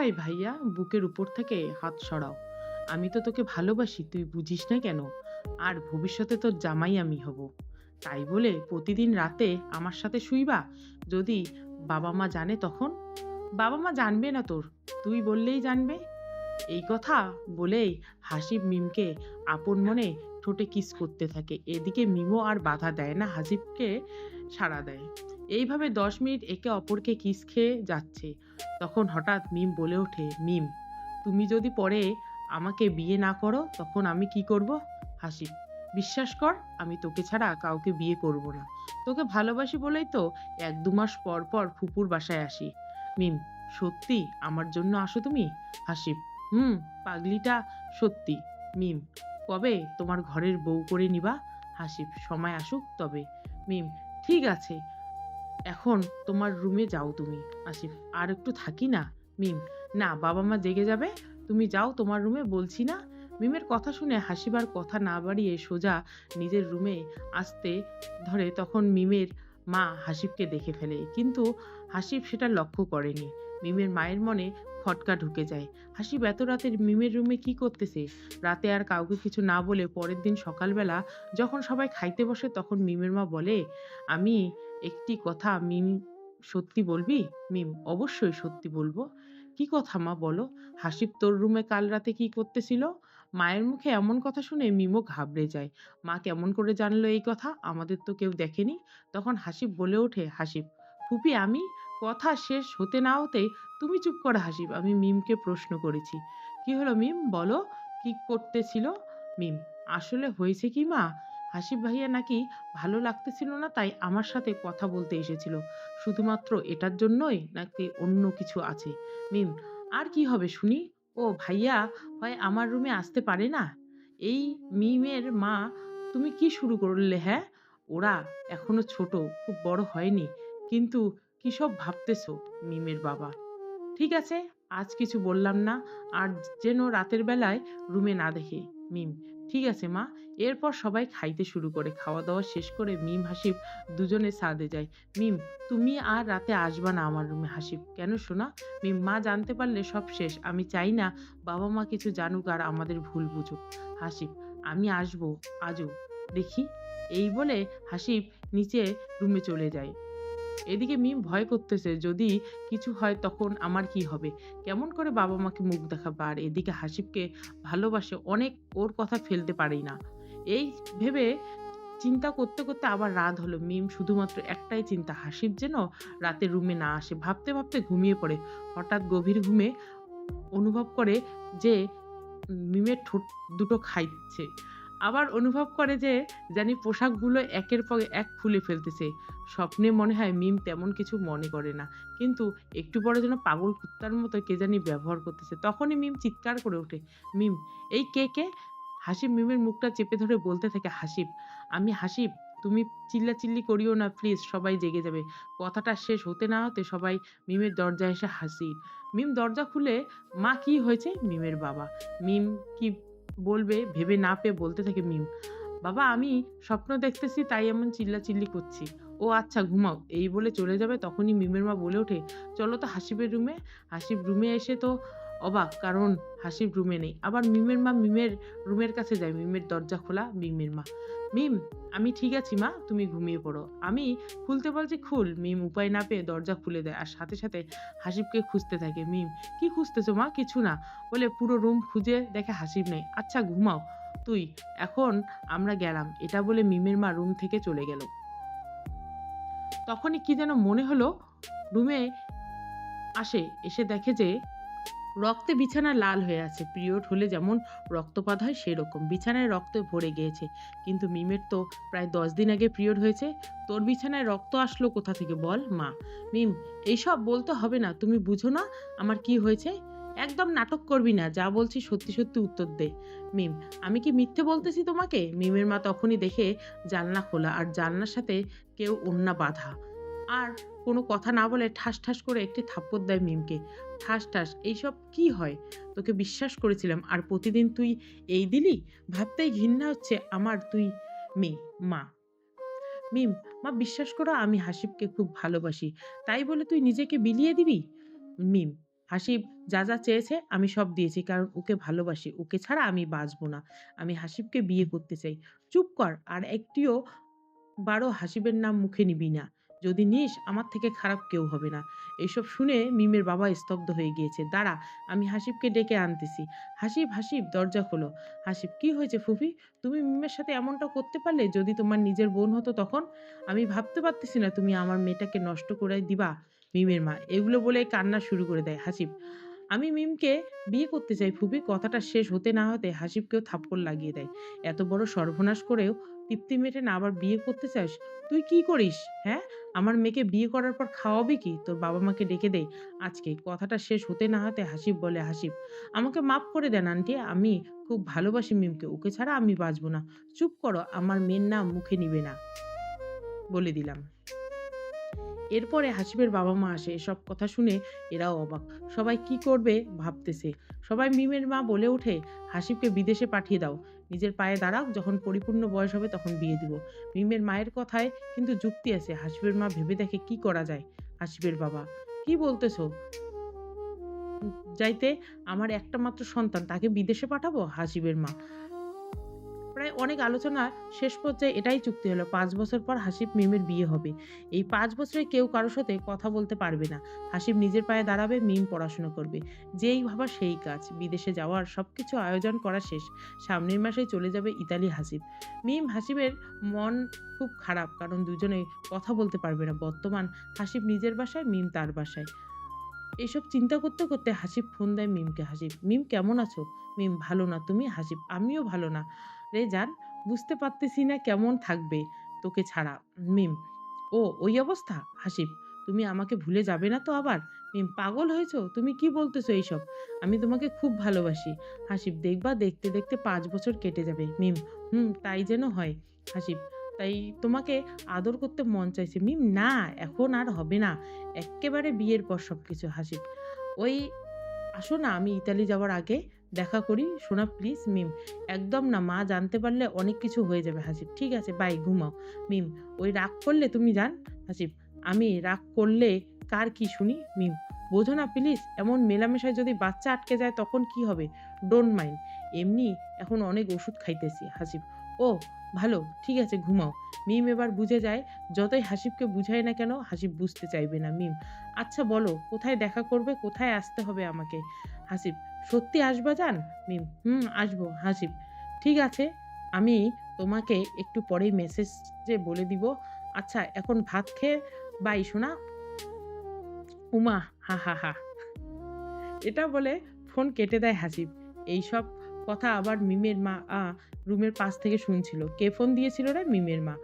হয় ভাইয়া, বুকের উপর থেকে হাত সরাও। আমি তো তোকে ভালোবাসি, তুই বুঝিস না কেন? আর ভবিষ্যতে তোর জামাই আমি হব। তাই বলে প্রতিদিন রাতে আমার সাথে শুইবা? যদি বাবা মা জানে তখন? বাবা মা জানবে না তোর, তুই বললেই জানবে। এই কথা বলেই হাসিব মিমকে আপন মনে ঠোঁটে কিস করতে থাকে। এদিকে মিমও আর বাধা দেয় না, হাসিবকে সাড়া দেয়। এইভাবে দশ মিনিট একে অপরকে কিস খেয়ে যাচ্ছে। তখন হঠাৎ মিম বলে ওঠে, মিম, তুমি যদি পরে আমাকে বিয়ে না করো, তখন আমি কি করব? হাসিব বিশ্বাস কর, আমি তোকে ছাড়া কাউকে বিয়ে করব না। তোকে ভালোবাসি বলেই তো এক দু মাস পর পর ফুপুর বাসায় আসি। মিম, সত্যি আমার জন্য আসো তুমি? হাসিব হুম, পাগলিটা সত্যি। মিম, কবে তোমার ঘরের বউ করে নিবা? হাসিব সময় আসুক তবে। মিম, ঠিক আছে এখন তোমার রুমে যাও তুমি, আসিফ। আর একটু থাকি না, মিম। না, বাবা মা জেগে যাবে, তুমি যাও তোমার রুমে বলছি না। মিমের কথা শুনে হাসিবার কথা না বাড়িয়ে সোজা নিজের রুমে আসতে ধরে তখন মিমের মা হাসিবকে দেখে ফেলে। কিন্তু হাসিব সেটা লক্ষ্য করেনি। মিমের মায়ের মনে খটকা ঢুকে যায়। হাসিব এত রাতে মিমের রুমে কি করতেছে? রাতে আর কাউকে কিছু না বলে পরের দিন সকালবেলা যখন সবাই খাইতে বসে তখন মিমের মা বলে, আমি একটি কথা মিম সত্যি বলবি? মিম, অবশ্যই সত্যি বলব। কি কথা মা, বলো? হাসিব তোর রুমে কাল রাতে কি করতেছিল? মায়ের মুখে এমন কথা শুনে মিমও ঘাবড়ে যায়। মা কেমন করে জানলো এই কথা? আমাদের তো কেউ দেখেনি। তখন হাসিব বলে ওঠে, হাসিব, ফুপি, আমি? কথা শেষ হতে না হতেই তুমি চুপ করে হাসিব, আমি মিমকে প্রশ্ন করেছি। কি হলো মিম, বলো? কি করতেছিল? মিম, আসলে হয়েছে কি মা? হাসিব ভাইয়া নাকি ভালো লাগতেছিল না তাই আমার সাথে কথা বলতে এসেছিল। শুধুমাত্র এটার জন্যই নাকি অন্য কিছু আছে? মিম, আর কি হবে শুনি? ও ভাইয়া, হয় আমার রুমে আসতে পারে না? এই মিমের মা, তুমি কি শুরু করলে হ্যাঁ? ওরা এখনও ছোট, খুব বড় হয়নি। কিন্তু কি সব ভাবতেছো মিমের বাবা? ঠিক আছে, আজ কিছু বললাম না, আর যেন রাতের বেলায় রুমে না দেখে। মিম ঠিক আছে, মা। এরপর সবাই খাইতে শুরু করে। খাওয়া দাওয়া শেষ করে মিম, হাসিব দুজনে সাদে যায়। মিম, তুমি আর রাতে আসবা না আমার রুমে, হাসিব। কেন শোনা মিম, মা জানতে পারলে সব শেষ। আমি চাই না বাবা মা কিছু জানুক আর আমাদের ভুল বুঝুক। হাসিব, আমি আসব, আজও। দেখি। এই বলে হাসিব নিচে রুমে চলে যায়। এদিকে মিম ভয় করতেছে, যদি কিছু হয় তখন আমার কি হবে? কেমন করে বাবা মাকে মুখ দেখাবে? আর এদিকে হাসিবকে ভালোবাসে অনেক, ওর কথা ফেলতে পারি না। এই ভেবে চিন্তা করতে করতে আবার রাত হলো। মিম শুধুমাত্র একটাই চিন্তা, হাসিব যেন রাতে রুমে না আসে। ভাবতে ভাবতে ঘুমিয়ে পড়ে। হঠাৎ গভীর ঘুমে অনুভব করে যে মিমের ঠোঁট দুটো খাইছে। আবার অনুভব করে যে জানি পোশাকগুলো একের পর এক খুলে ফেলতেছে। স্বপ্নে মনে হয় মিম তেমন কিছু মনে করে না। কিন্তু একটু পরে যেন পাগল কুত্তার মতো কে জানি ব্যবহার করতেছে। তখনই মিম চিৎকার করে ওঠে, মিম, এই কে কে? হাসিব মিমের মুখটা চেপে ধরে বলতে থাকে হাসিব আমি হাসিব তুমি চিল্লাচিল্লি করিও না, প্লিজ, সবাই জেগে যাবে। কথাটা শেষ হতে না হতে সবাই মিমের দরজায় এসে হাসি। মিম দরজা খুলে, মা, কি হয়েছে? মিমের বাবা, মিম, কি বলবে, ভেবে না পেয়ে বলতে থাকে মিম। বাবা, আমি স্বপ্ন দেখতেছি, তাই এমন চিল্লাচিল্লি করছি। ও আচ্ছা ঘুমাও। এই বলে চলে যাবে, তখনই মিমের মা বলে ওঠে, চলো তো হাসিবের রুমে। হাসিব রুমে এসে তো অবাক, কারণ হাসিব রুমে নেই। আবার মিমের মা মিমের রুমের কাছে যায়, মিমের দরজা খোলা, মিমের মা। মিম, আমি ঠিক আছি মা, তুমি ঘুমিয়ে পড়ো। আমি খুলতে বলছি খুল। মিম উপায় না পেয়ে দরজা খুলে দেয় আর সাথে সাথে হাসিবকে খুঁজতে থাকে। মিম, কি খুঁজতেছো মা? কিছু না। বলে পুরো রুম খুঁজে দেখে হাসিব নেই। আচ্ছা ঘুমাও। তুই, এখন আমরা গেলাম। এটা বলে মিমের মা রুম থেকে চলে গেল। তখনই কি যেন মনে হলো, রুমে আসে, এসে দেখে যে রক্তে বিছানা লাল হয়ে আছে। পিরিয়ড হলে যেমন রক্তপাত হয়, সেরকম বিছানায় রক্তে ভরে গিয়েছে। কিন্তু মিমের তো প্রায় দশ দিন আগে পিরিয়ড হয়েছে। তোর বিছানায় রক্ত আসলো কোথা থেকে বল, মা? মিম, এইসব বলতে হবে না, তুমি বুঝো না আমার কি হয়েছে? একদম নাটক করবি না, যা বলছি সত্যি সত্যি উত্তর দে। মিম, আমি কি মিথ্যে বলতেছি তোমাকে? মিমের মা তখনই দেখে জানলা খোলা আর জানলার সাথে কেউ অন্যা বাঁধা। আর কোনো কথা না বলে ঠাস ঠাস করে একটি থাপ্পড় দেয় মিমকে। ঠাস ঠাস, এইসব কি হয়? তোকে বিশ্বাস করেছিলাম। আর প্রতিদিন তুই এই দিলি? ভাবতেই ঘৃণা হচ্ছে আমার তুই মেয়ে, মা। মিম, মা, বিশ্বাস করো আমি হাসিবকে খুব ভালোবাসি। তাই বলে তুই নিজেকে বিলিয়ে দিবি? মিম, হাসিব যা যা চেয়েছে আমি সব দিয়েছি, কারণ ওকে ভালোবাসি। ওকে ছাড়া আমি বাঁচবো না। আমি হাসিবকে বিয়ে করতে চাই। চুপ কর, আর একটিও বারো হাসিবের নাম মুখে নিবি না। যদি নিস, আমার থেকে খারাপ কেউ হবে না। এইসব শুনে মিমের বাবা স্তব্ধ হয়ে গিয়েছে। দাঁড়া, আমি হাসিবকে ডেকে আনতেছি। হাসিব হাসিব! দরজা খোলো। হাসিব, কি হয়েছে ফুফি? তুমি মিমের সাথে এমনটা করতে পারলে যদি তোমার নিজের বোন হতো তখন? আমি ভাবতে পারতেছি না তুমি আমার মেয়েটাকে নষ্ট করে দিবা। মিমের মা এগুলো বলে কান্না শুরু করে দেয় হাসিব। আমি মিমকে বিয়ে করতে চাই ফুপি কথাটা শেষ হতে না হতে হাসিবকেও থাপ্পড় লাগিয়ে দেয়। এত বড় সর্বনাশ করেও তৃপ্তি মেটে না আবার বিয়ে করতে চাস? তুই কি করিস হ্যাঁ? আমার মেয়েকে বিয়ে করার পর খাওয়াবি কি? তোর বাবা মাকে ডেকে দে। আজকে কথাটা শেষ হতে না হতে হাসিব বলে হাসিব, আমাকে মাফ করে দেন আন্টি, আমি খুব ভালোবাসি মিমকে, ওকে ছাড়া আমি বাঁচবো না। চুপ করো, আমার মেয়ের নাম মুখে নিবে না। বলে দিলাম। এরপরে হাসিবের বাবা মা আসে। এসব কথা শুনে এরাও অবাক। সবাই কি করবে ভাবতেছে। সবাই মিমের মা বলে ওঠে হাসিবকে বিদেশে পাঠিয়ে দাও। নিজের পায়ে দাঁড়াও, যখন পরিপূর্ণ বয়স হবে তখন বিয়ে দিব। মিমের মায়ের কথায় কিন্তু যুক্তি আছে। হাসিবের মা ভেবে দেখে কি করা যায়? হাসিবের বাবা, কি বলতেছো? যাইতে, আমার একটা মাত্র সন্তান, তাকে বিদেশে পাঠাবো? হাসিবের মা প্রায় অনেক আলোচনা শেষ পর্যায়ে এটাই চুক্তি হলো, পাঁচ বছর পর হাসিব মিমের বিয়ে হবে। এই পাঁচ বছরে কেউ কারোর সাথে কথা বলতে পারবে না। হাসিব নিজের পায়ে দাঁড়াবে, মিম পড়াশোনা করবে। যেই ভাবা সেই কাজ। বিদেশে যাওয়ার সব কিছু আয়োজন করা শেষ। সামনের মাসেই চলে যাবে ইতালি হাসিব মিম হাসিবের মন খুব খারাপ, কারণ দুজনে কথা বলতে পারবে না। বর্তমান হাসিব নিজের বাসায়, মিম তার বাসায়। এসব চিন্তা করতে করতে হাসিব ফোন দেয় মিমকে। হাসিব মিম কেমন আছো? মিম ভালো না। তুমি? হাসিব আমিও ভালো না। রে জান, বুঝতে পারতেছি না কেমন থাকবে তোকে ছাড়া। মিম, ও, ওই অবস্থা? হাসিব, তুমি আমাকে ভুলে যাবে না তো আবার? মিম, পাগল হয়েছো? তুমি কি বলতেছো এইসব? আমি তোমাকে খুব ভালোবাসি। হাসিব, দেখবা, দেখতে দেখতে পাঁচ বছর কেটে যাবে। মিম, হুম, তাই যেন হয়। হাসিব, তাই তোমাকে আদর করতে মন চাইছে। মিম, না, এখন আর হবে না। এক্কেবারে বিয়ের পর সব কিছু হাসিব। ওই, আসো না, আমি ইতালি যাওয়ার আগে দেখা করি। শোনা প্লিজ মিম একদম না, মা জানতে পারলে অনেক কিছু হয়ে যাবে, হাসিব। ঠিক আছে বাই ঘুমাও। মিম ওই রাগ করলে তুমি জান, হাসিব, আমি রাগ করলে কার কি শুনি? মিম বোঝো না প্লিজ এমন মেলামেশায় যদি বাচ্চা আটকে যায়, তখন কি হবে? ডোন্ট মাইন্ড এমনি এখন অনেক ওষুধ খাইতেছি, হাসিব। ও, ভালো, ঠিক আছে, ঘুমাও। মিম এবার বুঝে যায়, যতই হাসিবকে বুঝাই না কেন, হাসিব বুঝতে চাইবে না মিম আচ্ছা বলো, কোথায় দেখা করবে, কোথায় আসতে হবে আমাকে? হাসিব সত্যি আসবা যান মিম হুম, আসব হাসিব ঠিক আছে, আমি তোমাকে একটু পরেই মেসেজে বলে দিব। আচ্ছা এখন ভাত খেয়ে বাই শোনা। উমা, হা হা হা। এটা বলে ফোন কেটে দেয় হাসিব। এইসব কথা আবার মিমের মা রুমের পাশ থেকে শুনছিল। কে ফোন দিয়েছিল রে মিমের মা?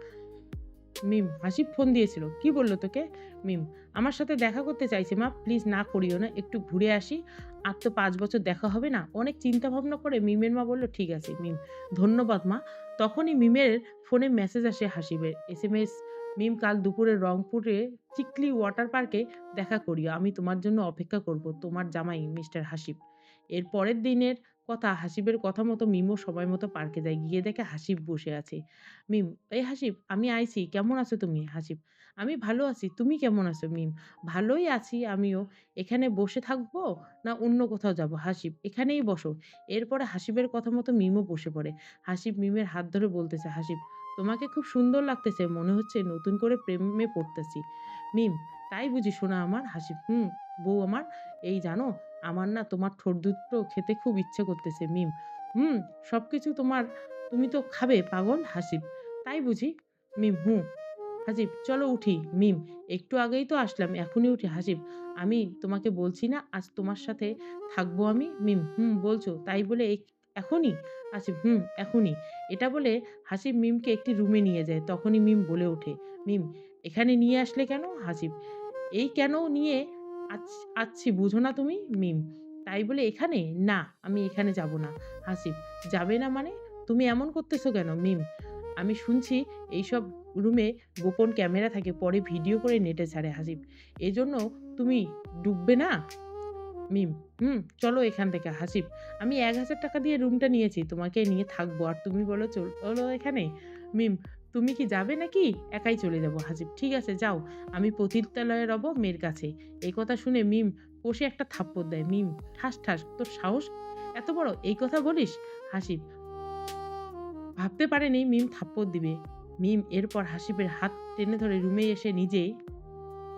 মিম হাসিব ফোন দিয়েছিল। কি বলল তোকে? মিম, আমার সাথে দেখা করতে চাইছে মা, প্লিজ না করিও না, একটু ঘুরে আসি। আর তো পাঁচ বছর দেখা হবে না। অনেক চিন্তা ভাবনা করে মিমের মা বলল, ঠিক আছে মিম, ধন্যবাদ মা। তখনই মিমের ফোনে মেসেজ আসে হাসিবের, এস এম এস, মিম, কাল দুপুরে রংপুরে চিকলি ওয়াটার পার্কে দেখা করিও, আমি তোমার জন্য অপেক্ষা করব, তোমার জামাই মিস্টার হাসিব। এর পরের দিনের কথা, হাসিবের কথা মতো মিমও সময় মতো পার্কে যায়। গিয়ে দেখে হাসিব বসে আছে। মিম, এই হাসিব, আমি আইছি কেমন আছো তুমি? হাসিব, আমি ভালো আছি, তুমি কেমন আছো? মিম, ভালোই আছি আমিও। এখানে বসে থাকব না অন্য কোথাও যাব? হাসিব, এখানেই বসো। এরপরে হাসিবের কথা মতো মিমও বসে পড়ে। হাসিব মিমের হাত ধরে বলতেছে, হাসিব, তোমাকে খুব সুন্দর লাগতেছে, মনে হচ্ছে নতুন করে প্রেমে পড়তেছি। মিম, তাই বুঝি শোনা আমার? হাসিব, হুম, বউ আমার, এই জানো আমার না তোমার ঠোঁট দুটো খেতে খুব ইচ্ছে করতেছে, মিম। হুম সব কিছু তোমার, তুমি তো খাবে, পাগল হাসিব। তাই বুঝি? মিম, হুম। হাসিব, চলো উঠি, মিম। একটু আগেই তো আসলাম, এখনই উঠি, হাসিব। আমি তোমাকে বলছি না, আজ তোমার সাথে থাকব আমি, মিম। হুম, বলছো, তাই বলে এখনই? আসিব হুম, এখনই। এটা বলে হাসিব মিমকে একটি রুমে নিয়ে যায়, তখনই মিম বলে ওঠে। মিম, এখানে নিয়ে আসলে কেন? হাসিব, এই কেন নিয়ে আচ্ছি বুঝো না তুমি? মিম। তাই বলে এখানে? না, আমি এখানে যাব না। হাসিব যাবে না মানে? তুমি এমন করতেছো কেন? মিম, আমি শুনছি এইসব রুমে গোপন ক্যামেরা থাকে, পরে ভিডিও করে নেটে ছাড়ে হাসিব এজন্য তুমি ডুববে না? মিম, হুম, চলো এখান থেকে হাসিব আমি এক হাজার টাকা দিয়ে রুমটা নিয়েছি, তোমাকে নিয়ে থাকব, আর তুমি বলো চলো এখানে। মিম তুমি কি যাবে নাকি? একাই চলে যাব হাসিব ঠিক আছে, যাও। আমি পতিতালয়ে রব মেয়ের কাছে। এই কথা শুনে মিম কষে একটা থাপ্পড় দেয়। মিম, ঠাস ঠাস, তোর সাহস? এত বড়? এই কথা বলিস? হাসিব ভাবতে পারেনি মিম থাপ্পড় দিবে। মিম এরপর হাসিবের হাত টেনে ধরে রুমে এসে নিজেই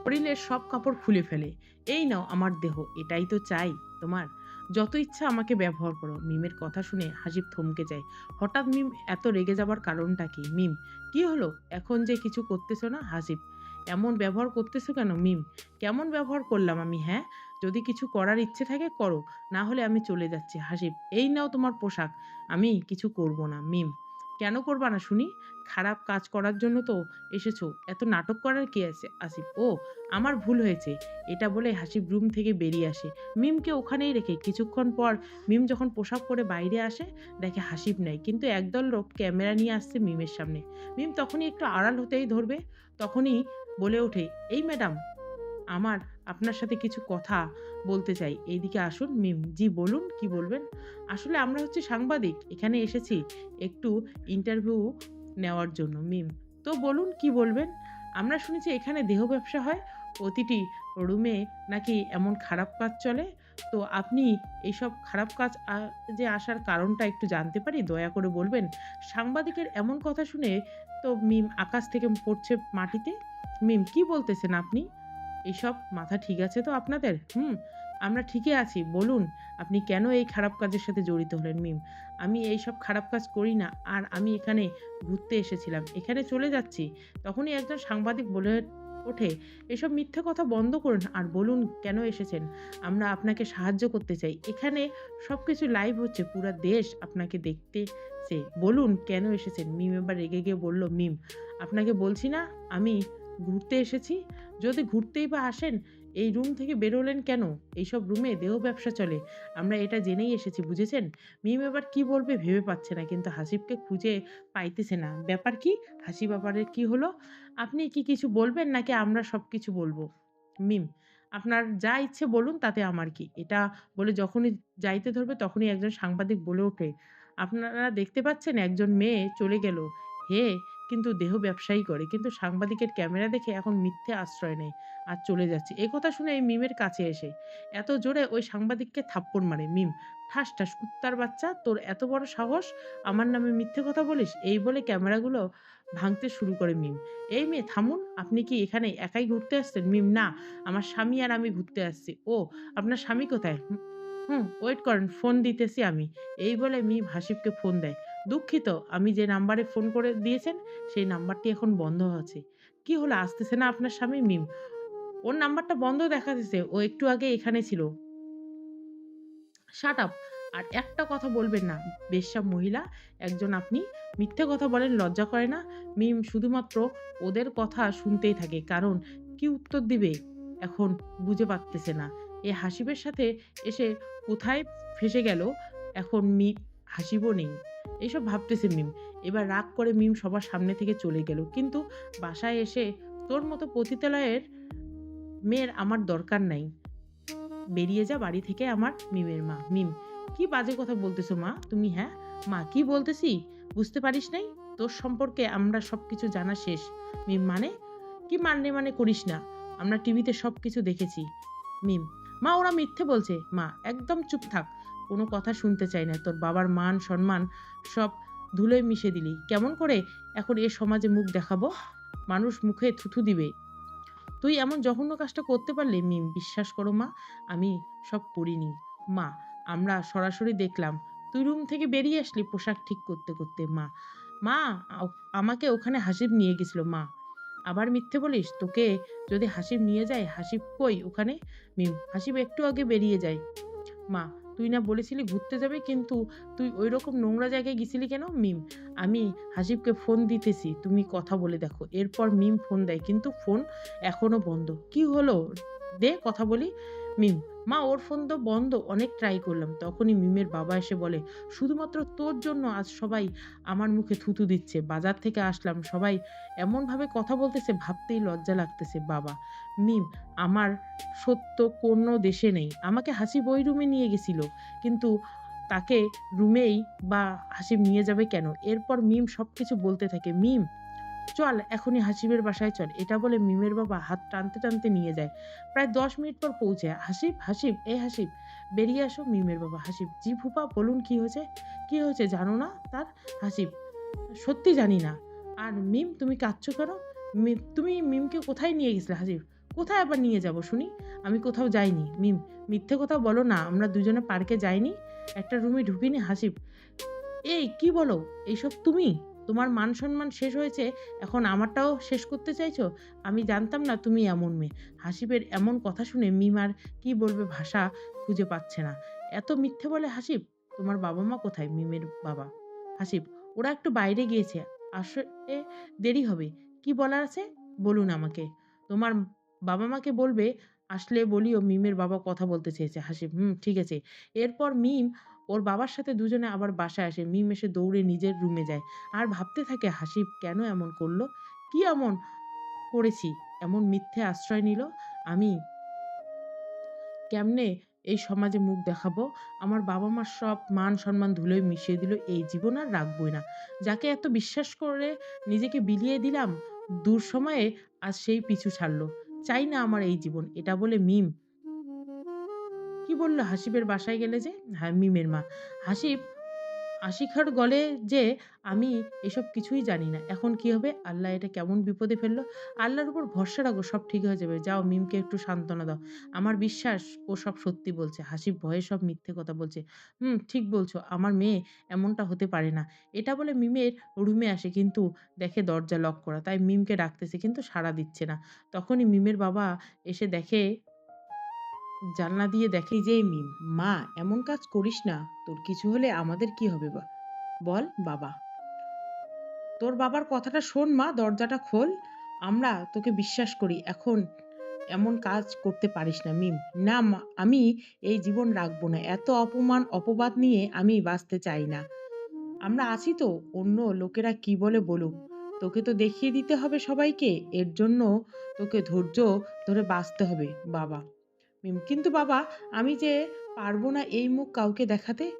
শরীরের সব কাপড় খুলে ফেলে। এই নাও আমার দেহ, এটাই তো চাই তোমার। যত ইচ্ছা আমাকে ব্যবহার করো। মিমের কথা শুনে হাসিব থমকে যায়। হঠাৎ মিম এত রেগে যাবার কারণটা কি? মিম, কি হলো? এখন যে কিছু করতেছো না, হাসিব? এমন ব্যবহার করতেছো কেন মিম? কেমন ব্যবহার করলাম আমি হ্যাঁ? যদি কিছু করার ইচ্ছে থাকে, করো। না হলে আমি চলে যাচ্ছি। হাসিব, এই নাও তোমার পোশাক। আমি কিছু করব না, মিম। কেন করবা না শুনি? খারাপ কাজ করার জন্য তো এসেছ। এত নাটক করার কি আছে? আসিফ, ও, আমার ভুল হয়েছে। এটা বলে হাসিব রুম থেকে বেরিয়ে আসে। মিমকে ওখানেই রেখে কিছুক্ষণ পর মিম যখন পোশাক পরে বাইরে আসে, দেখে হাসিব নাই। কিন্তু একদল লোক ক্যামেরা নিয়ে আসছে মিমের সামনে। মিম তখনই একটু আড়াল হতেই ধরবে। তখনই বলে ওঠে, এই ম্যাডাম, আমার আপনার সাথে কিছু কথা বলতে চাই। এইদিকে আসুন মিম জি বলুন, কি বলবেন? আসলে আমরা হচ্ছে সাংবাদিক, এখানে এসেছি একটু ইন্টারভিউ নেওয়ার জন্য মিম তো বলুন, কি বলবেন? আমরা শুনেছি এখানে দেহ ব্যবসা হয়, প্রতিটি রুমে নাকি এমন খারাপ কাজ চলে? তো আপনি এইসব খারাপ কাজ যে আসার কারণটা একটু জানতে পারি, দয়া করে বলবেন। সাংবাদিকের এমন কথা শুনে তো মিম আকাশ থেকে পড়ছে মাটিতে। মিম কি বলতেছেন আপনি? এইসব মাথা ঠিক আছে তো আপনাদের? হুম, আমরা ঠিকই আছি। বলুন, আপনি কেন এই খারাপ কাজের সাথে জড়িত হলেন মিম? আমি এই সব খারাপ কাজ করি না, আর আমি এখানে ঘুরতে এসেছিলাম। এখানে চলে যাচ্ছি। তখনই একজন সাংবাদিক বলে ওঠে, এসব মিথ্যে কথা বন্ধ করুন, আর বলুন কেন এসেছেন? আমরা আপনাকে সাহায্য করতে চাই। এখানে সব কিছু লাইভ হচ্ছে, পুরো দেশ আপনাকে দেখতেছে বলুন কেন এসেছেন? মিম এবার রেগে গিয়ে বলল, মিম, আপনাকে বলছি না, আমি ঘুরতে এসেছি। যদি ঘুরতেই বা আসেন, এই রুম থেকে বেরোলেন কেন? এইসব রুমে দেহ ব্যবসা চলে। আমরা এটা জেনেই এসেছি, বুঝেছেন? মিম এবার কি বলবে ভেবে পাচ্ছে না, কিন্তু হাসিবকে খুঁজে পাইতেছে না। ব্যাপার কি? হাসি ব্যাপারের কি হলো? আপনি কি কিছু বলবেন নাকি আমরা সব কিছু বলব? মিম, আপনার যা ইচ্ছে বলুন, তাতে আমার কি? এটা বলে যখনই যাইতে ধরবে, তখনই একজন সাংবাদিক বলে ওঠে। আপনারা দেখতে পাচ্ছেন, একজন মেয়ে চলে গেল। হে কিন্তু দেহ ব্যবসায়ী করে। কিন্তু সাংবাদিকের ক্যামেরা দেখে এখন মিথ্যে আশ্রয় নেয় আর চলে যাচ্ছে। এই কথা শুনে এই মিমের কাছে এসে এত জোরে ওই সাংবাদিককে থাপ্পড় মারে মিম। ঠাস ঠাস কুত্তার বাচ্চা তোর এত বড় সাহস? আমার নামে মিথ্যে কথা বলিস? এই বলে ক্যামেরাগুলো ভাঙতে শুরু করে মিম। এই মেয়ে থামুন আপনি কি এখানে একাই ঘুরতে আসছেন? মিম না আমার স্বামী আর আমি ঘুরতে আসছি। ও আপনার স্বামী কোথায়? হুম, হুম ওয়েট করেন ফোন দিতেছি আমি। এই বলে মিম হাসিবকে ফোন দেয়। দুঃখিত, আমি যে নাম্বারে ফোন করে দিয়েছেন, সেই নাম্বারটি এখন বন্ধ আছে। কি হলো? আসতেছে না আপনার স্বামী? মিম, ওর নাম্বারটা বন্ধ দেখা দিছে, ও একটু আগে এখানে ছিল। শাট আপ আর একটা কথা বলবেন না, বেশ্যা মহিলা, একজন আপনি মিথ্যে কথা বলেন, লজ্জা করে না। মিম, শুধুমাত্র ওদের কথা শুনতেই থাকে, কারণ কি উত্তর দিবে? এখন বুঝে পারতেছে না। এ হাসিবের সাথে এসে কোথায় ফেসে গেল? এখন মি, হাসিবও নেই। এইসব ভাবতেছে মিম। এবার রাগ করে মিম সবার সামনে থেকে চলে গেল। কিন্তু বাসায় এসে তোর মতো পতিতালয়ের মেয়ের আমার দরকার নাই। বেরিয়ে যা বাড়ি থেকে আমার মিমের মা। মিম, কি বাজে কথা বলতেছো মা? তুমি হ্যাঁ? মা, কি বলতেছি? বুঝতে পারিস নাই? তোর সম্পর্কে আমরা সব কিছু জানা শেষ। মিম মানে? কি মানে মানে করিস না। আমরা টিভিতে সব কিছু দেখেছি। মিম, মা, ওরা মিথ্যে বলছে। মা, একদম চুপ থাক। কোনো কথা শুনতে চাই না। তোর বাবার মান, সম্মান সব ধুলোয় মিশে দিলি। কেমন করে এখন এ সমাজে মুখ দেখাবো? মানুষ মুখে থুথু দিবে। তুই এমন জঘন্য কাজটা করতে পারলে, মিম, বিশ্বাস করো মা, আমি সব করিনি। মা, আমরা সরাসরি দেখলাম, তুই রুম থেকে বেরিয়ে আসলি পোশাক ঠিক করতে করতে, মা। মা আমাকে ওখানে হাসিব নিয়ে গেছিল, মা। আবার মিথ্যে বলিস, তোকে যদি হাসিব নিয়ে যায়, হাসিব কই ওখানে? মিম, হাসিব একটু আগে বেরিয়ে যায়। মা তুই না বলেছিলি ঘুরতে যাবে, কিন্তু তুই ওই রকম নোংরা জায়গায় গেছিলি কেন? মিম, আমি হাসিবকে ফোন দিতেছি, তুমি কথা বলে দেখো। এরপর মিম ফোন দেয়, কিন্তু ফোন এখনও বন্ধ। কি হলো? দে কথা বলি। মিম মা, ওর ফোন তো বন্ধ, অনেক ট্রাই করলাম। তখনই মিমের বাবা এসে বলে, শুধুমাত্র তোর জন্য আজ সবাই আমার মুখে থুতু দিচ্ছে। বাজার থেকে আসলাম, সবাই এমনভাবে কথা বলতেছে, ভাবতেই লজ্জা লাগতেছে বাবা। মিম, আমার সত্য কোনো দেশে নেই। আমাকে হাসি বই রুমে নিয়ে গেছিল। কিন্তু তাকে রুমেই বা হাসিব নিয়ে যাবে কেন? এরপর মিম সব কিছু বলতে থাকে। মিম চল এখনই হাসিবের বাসায় চল। এটা বলে মিমের বাবা হাত টানতে টানতে নিয়ে যায়। প্রায় দশ মিনিট পর পৌঁছে হাসিব হাসিব, এ হাসিব, বেরিয়ে আসো মিমের বাবা। হাসিব, জি ফুপা, বলুন কি হয়েছে? কি হয়েছে জানো না তার? হাসিব, সত্যি জানি না। আর মিম, তুমি কাঁদছো কেন? তুমি মিমকে কোথায় নিয়ে গেছিলে হাসিব? কোথায় আবার নিয়ে যাব শুনি? আমি কোথাও যাইনি। মিম, মিথ্যে কথা বলো না। আমরা দুজনে পার্কে যাইনি। একটা রুমে ঢুকিনি হাসিব। এই, কি বলো? এইসব তুমি? তোমার মান সম্মান শেষ হয়েছে, এখন আমারটাও শেষ করতে চাইছো? আমি জানতাম না তুমি এমন মেয়ে। হাসিবের এমন কথা শুনে মিম আর কি বলবে ভাষা খুঁজে পাচ্ছে না। এত মিথ্যে বলে হাসিব তোমার বাবা মা কোথায়? মিমের বাবা। হাসিব ওরা একটু বাইরে গিয়েছে। আসলে দেরি হবে। কি বলার আছে? বলুন আমাকে। তোমার বাবা মাকে বলবে, আসলে বলিও মিমের বাবা কথা বলতে চেয়েছে। হাসিব হুম, ঠিক আছে। এরপর মিম ওর বাবার সাথে দুজনে আবার বাসায় আসে। মিম এসে দৌড়ে নিজের রুমে যায়। আর ভাবতে থাকে, হাসিব কেন এমন করল? কি এমন করেছি? এমন মিথ্যে আশ্রয় নিল? আমি কেমনে এই সমাজে মুখ দেখাবো? আমার বাবা মার সব মান সম্মান ধুলোয় মিশিয়ে দিল। এই জীবন আর রাখবই না। যাকে এত বিশ্বাস করে নিজেকে বিলিয়ে দিলাম দূর সময়ে আজ সেই পিছু ছাড়লো। চাই না আমার এই জীবন। এটা বলে মিম বলল হাসিবের বাসায় গেলে যে? হ্যাঁ মিমের মা। হাসিব, আশিখার গলে যে আমি এসব কিছুই জানি না। এখন কি হবে? আল্লাহ এটা কেমন বিপদে ফেলল? আল্লাহর উপর ভরসা রাখো, সব ঠিক হয়ে যাবে। যাও, মিমকে একটু সান্ত্বনা দাও। আমার বিশ্বাস, ও সব সত্যি বলছে। হাসিব ভয়ে সব মিথ্যে কথা বলছে। হুম, ঠিক বলছো। আমার মেয়ে এমনটা হতে পারে না। এটা বলে মিমের রুমে আসে, কিন্তু দেখে দরজা লক করা। তাই মিমকে ডাকতেছে, কিন্তু সাড়া দিচ্ছে না। তখনই মিমের বাবা এসে দেখে জানলা দিয়ে দেখে যে, মিম, মা, এমন কাজ করিস না। তোর কিছু হলে আমাদের কি হবে বা বল, বাবা। তোর বাবার কথাটা শোন, মা, দরজাটা খোল। আমরা তোকে বিশ্বাস করি। এখন এমন কাজ করতে পারিস না, মিম। না আমি এই জীবন রাখব না। এত অপমান, অপবাদ নিয়ে আমি বাঁচতে চাই না। আমরা আছি তো, অন্য লোকেরা কি বলে বলুক। তোকে তো দেখিয়ে দিতে হবে সবাইকে। এর জন্য তোকে ধৈর্য ধরে বাঁচতে হবে, বাবা। মিম। কিন্তু বাবা, আমি যে পারব না এই মুখ কাউকে দেখাতে,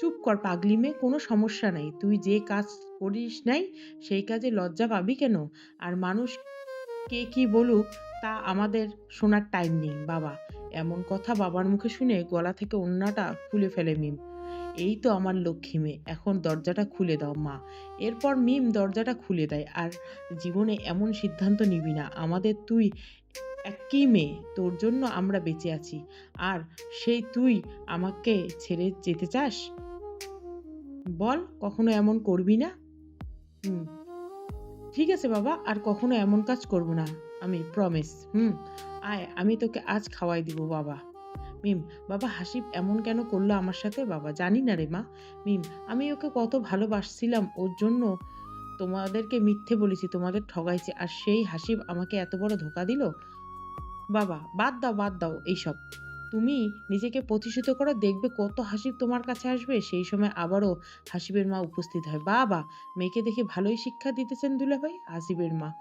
চুপ কর পাগলি মেয়ে, কোনো সমস্যা নাই। তুই যে কাজ করিস নাই, সেই কাজে লজ্জা পাবি কেন? আর মানুষ কে কি বলুক, তা আমাদের শোনার টাইম নেই। বাবা, এমন কথা বাবার মুখে শুনে গলা থেকে অন্যটা খুলে ফেলে মিম। এই তো আমার লক্ষ্মী মেয়ে, এখন দরজাটা খুলে দাও মা। এরপর মিম দরজাটা খুলে দেয়, আর জীবনে এমন সিদ্ধান্ত নিবি না। আমাদের তুই একই মেয়ে, তোর জন্য আমরা বেঁচে আছি। আর সেই তুই আমাকে ছেড়ে যেতে চাস? বল, কখনো এমন করবি না? হুম। ঠিক আছে বাবা, আর কখনো এমন কাজ করব না, আমি প্রমিস হুম। আয়, আমি তোকে আজ খাওয়াই দিব, বাবা। মিম, বাবা হাসিব এমন কেন করল আমার সাথে? বাবা জানি না রে মা। মিম, আমি ওকে কত ভালোবাসছিলাম, ওর জন্য তোমাদেরকে মিথ্যে বলেছি, তোমাদের ঠগাইছি, আর সেই হাসিব আমাকে এত বড় ধোকা দিল? বাবা, বাদ দাও বাদ দাও এইসব। তুমি নিজেকে প্রতিষ্ঠিত করো, দেখবে কত হাসিব তোমার কাছে আসবে। সেই সময় আবারও হাসিবের মা উপস্থিত হয়। বাবা, মেয়েকে দেখে ভালোই শিক্ষা দিতেছেন দুলাভাই হাসিবের মা।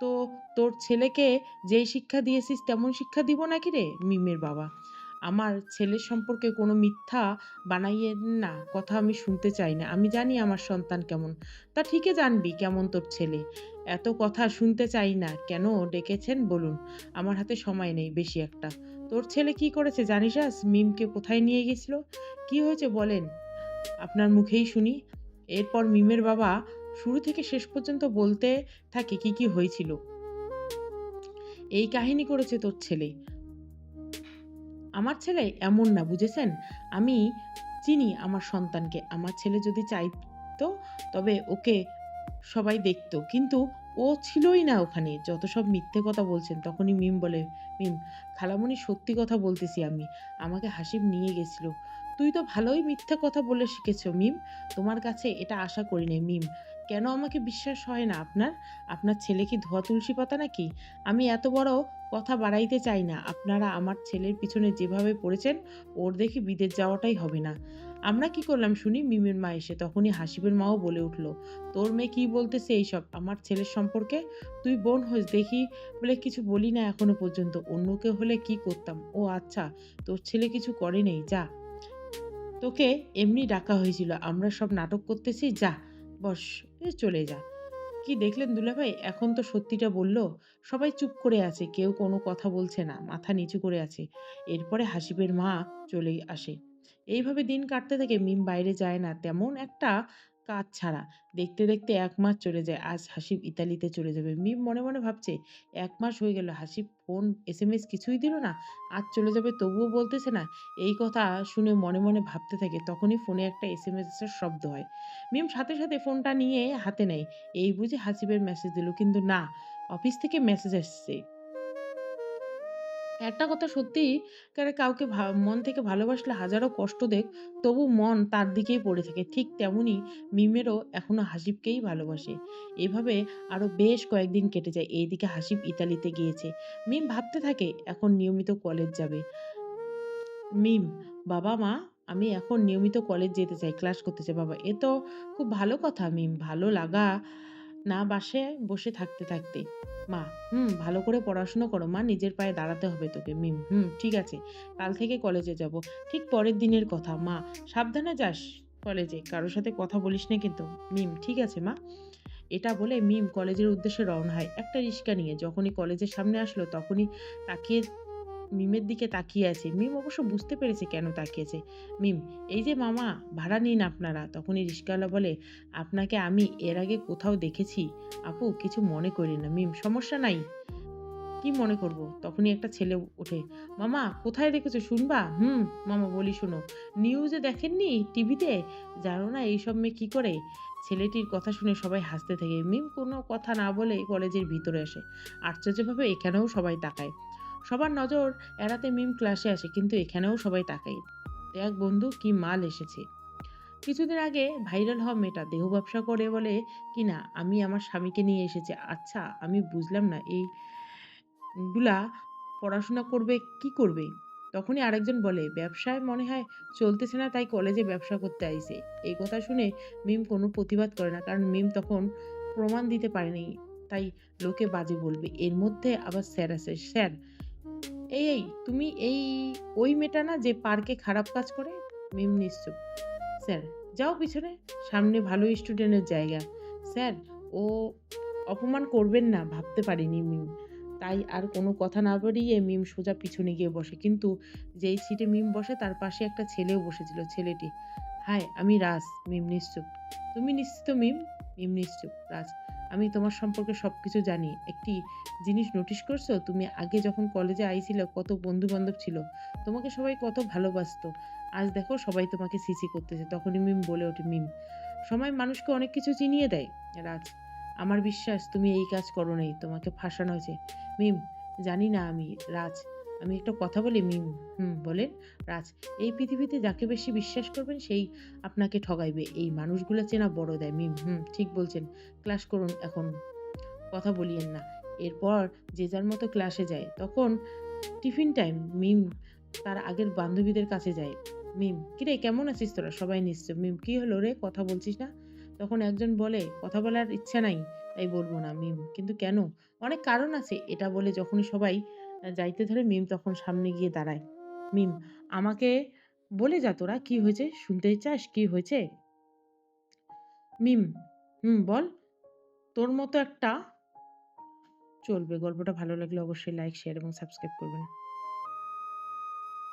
তো তোর ছেলেকে যেই শিক্ষা দিয়েছিস, তেমন শিক্ষা দিব নাকি রে মিমের বাবা? আমার ছেলের সম্পর্কে কোনো মিথ্যা বানাইয়ে না, কথা আমি শুনতে চাই না। আমি জানি আমার সন্তান কেমন। তা ঠিকই জানবি কেমন তোর ছেলে। এত কথা শুনতে চাই না। কেন ডেকেছেন? বলুন। আমার হাতে সময় নেই বেশি একটা। তোর ছেলে কি করেছে জানিস আজ? মিমকে কোথায় নিয়ে গেছিল? কি হয়েছে বলেন। আপনার মুখেই শুনি। এরপর মিমের বাবা শুরু থেকে শেষ পর্যন্ত বলতে থাকে কি কি হয়েছিল। এই কাহিনী করেছে তোর ছেলে। আমার ছেলে এমন না, বুঝেছেন? আমি চিনি আমার সন্তানকে। আমার ছেলে যদি চাইতো, তবে ওকে সবাই দেখত। কিন্তু ও ছিলই না ওখানে। যত সব মিথ্যে কথা বলছেন, তখনই মিম বলে, মিম, খালামণি সত্যি কথা বলতেছি আমি। আমাকে হাসিব নিয়ে গেছিল। তুই তো ভালোই মিথ্যা কথা বলে শিখেছ, মিম। তোমার কাছে এটা আশা করি করিনি, মিম। কেন আমাকে বিশ্বাস হয় না আপনার? আপনার ছেলে কি ধোয়া তুলসী পাতা নাকি? আমি এত বড় কথা বাড়াইতে চাই না। আপনারা আমার ছেলের পিছনে যেভাবে পড়েছেন, ওর দেখে বিদেশ যাওয়াটাই হবে না। আমরা কি করলাম শুনি? মিমের মা এসে তখনই হাসিবের মাও বলে উঠল, তোর মেয়ে কি বলতেছে এইসব? আমার ছেলের সম্পর্কে? তুই বোন হোস, দেখি বলে কিছু বলি না এখনও পর্যন্ত। অন্য কেউ হলে কি করতাম? ও আচ্ছা তোর ছেলে কিছু করে নেই, যা। তোকে এমনি ডাকা হয়েছিল। আমরা সব নাটক করতেছি, যা, বস চলে যা। কি দেখলেন দুলাভাই? এখন তো সত্যিটা বলল, সবাই চুপ করে আছে, কেউ কোনো কথা বলছে না, মাথা নিচু করে আছে। এরপরে হাসিবের মা চলে আসে। এইভাবে দিন কাটতে থাকে, মিম বাইরে যায় না। তেমন একটা কাজ ছাড়া। দেখতে দেখতে এক মাস চলে যায়, আজ হাসিব ইতালিতে চলে যাবে। মিম মনে মনে ভাবছে, এক মাস হয়ে গেল, Hasib phone, S M S কিছুই দিল না, আজ চলে যাবে, তবুও বলতেছে না। এই কথা শুনে মনে মনে ভাবতে থাকে, তখনই ফোনে একটা এস এম এস এর শব্দ হয়। মিম সাথে সাথে ফোনটা নিয়ে হাতে নেয়। এই বুঝে হাসিবের মেসেজ দিল, কিন্তু না, অফিস থেকে মেসেজ এসছে একটা কথা সত্যি কারে কাউকে মন থেকে ভালোবাসলে হাজারো কষ্ট দেখ, তবু মন তার দিকেই পড়ে থাকে। ঠিক তেমনি মিমেরও এখনও হাসিবকেই ভালোবাসে। এভাবে আরও বেশ কয়েকদিন কেটে যায়। এইদিকে হাসিব ইতালিতে গিয়েছে। মিম ভাবতে থাকে, এখন নিয়মিত কলেজ যাবে। মিম, বাবা মা, আমি এখন নিয়মিত কলেজ যেতে চাই, ক্লাস করতে চাই। বাবা, এ তো খুব ভালো কথা মিম। ভালো লাগা না বাসে বসে থাকতে থাকতে মা, হুম, ভালো করে পড়াশুনো করো, মা নিজের পায়ে দাঁড়াতে হবে তোকে, মিম, হুম, ঠিক আছে, কাল থেকে কলেজে যাব, ঠিক পরের দিনের কথা, মা, সাবধানে যাস কলেজে, কারোর সাথে কথা বলিস না কিন্তু, মিম, ঠিক আছে, মা? এটা বলে মিম কলেজের উদ্দেশ্যে রওনা হয়, একটা রিক্সা নিয়ে, যখনই কলেজের সামনে আসলো, তখনই তাকিয়ে মিমের দিকে তাকিয়ে আছে। মিম অবশ্য বুঝতে পেরেছে কেন তাকিয়েছে। মিম, এই যে মামা, ভাড়া নিন আপনারা। তখনই রিক্সাওয়ালা বলে, আপনাকে আমি এর আগে কোথাও দেখেছি। আপু, কিছু মনে করি না। মিম, সমস্যা নাই। কি মনে করব? তখনই একটা ছেলে ওঠে। মামা, কোথায় দেখেছ? শুনবা? হুম, মামা, বলি শোনো। নিউজে দেখেননি? টিভিতে? জানো না, এইসব মেয়ে কী করে? ছেলেটির কথা শুনে সবাই হাসতে থাকে। মিম কোনো কথা না বলে কলেজের ভিতরে আসে। আশ্চর্যভাবে এখানেও সবাই তাকায়। সবার নজর এড়াতে মিম ক্লাসে আসে, কিন্তু এখানেও সবাই তাকায় এক বন্ধু, কি মাল এসেছে? কিছুদিন আগে ভাইরাল হওয়া মেয়েটা দেহ ব্যবসা করে বলে কি না আমি আমার স্বামীকে নিয়ে এসেছি। আচ্ছা আমি বুঝলাম না, এই গুলা পড়াশোনা করবে, কি করবে? তখনই আরেকজন বলে, ব্যবসায় মনে হয় চলতেছে না, তাই কলেজে ব্যবসা করতে আইছে এই কথা শুনে মিম কোনো প্রতিবাদ করে না, কারণ মিম তখন প্রমাণ দিতে পারেনি, তাই লোকে বাজে বলবে। এর মধ্যে আবার স্যার আছে। স্যার এই এই, তুমি এই, ওই মেয়েটা না যে পার্কে খারাপ কাজ করে? মিম নিশ্চুপ। স্যার, যাও পিছনে। সামনে ভালো স্টুডেন্টের জায়গা। স্যার, ও অপমান করবেন না, ভাবতে পারিনি মিম। তাই আর কোনো কথা না বাড়িয়ে মিম সোজা পিছনে গিয়ে বসে। কিন্তু যেই সিটে মিম বসে, তার পাশে একটা ছেলেও বসেছিল, ছেলেটি। হাই, আমি রাজ, মিম নিশ্চুপ। তুমি নিশ্চিত মিম? মিম নিশ্চুপ, রাজ। আমি তোমার সম্পর্কে সব কিছু জানি। একটি জিনিস নোটিশ করছ? তুমি আগে যখন কলেজে আইছিলে, কত বন্ধু বান্ধব ছিল। তোমাকে সবাই কত ভালোবাসতো। আজ দেখো সবাই তোমাকে সিসি করতেছে। তখনই মিম বলে ওঠে মিম সময় মানুষকে অনেক কিছু চিনিয়ে দেয়। রাজ, আমার বিশ্বাস তুমি এই কাজ করো নাই। তোমাকে ফাঁসানো হয়েছে। মিম জানি না আমি। রাজ আমি একটা কথা বলি, মিম, হুম, বলেন। রাজ, এই পৃথিবীতে যাকে বেশি বিশ্বাস করবেন সেই আপনাকে ঠগাইবে। এই মানুষগুলো চেনা বড় দেয়, মিম, হুম, ঠিক বলছেন। ক্লাস করুন এখন, কথা বলিয়েন না। এরপর যে যার মতো ক্লাসে যায়, তখন টিফিন টাইম, মিম তার আগের বান্ধবীদের কাছে যায়। মিম, কিরে, কেমন আছিস তোরা? সবাই নিশ্চয়, মিম, কি হলো রে? কথা বলছিস না? তখন একজন বলে, কথা বলার ইচ্ছা নাই, তাই বলব না, মিম। কিন্তু কেন? অনেক কারণ আছে, এটা বলে যখনই সবাই যাইতে ধরে মিম তখন সামনে গিয়ে দাঁড়ায়। মিম, আমাকে বলে যা তোরা, কি হয়েছে? শুনতে চাস? কি হয়েছে? মিম, হুম, বল। তোর মতো একটা চলবে। গল্পটা ভালো লাগলে অবশ্যই লাইক শেয়ার এবং সাবস্ক্রাইব করবেন।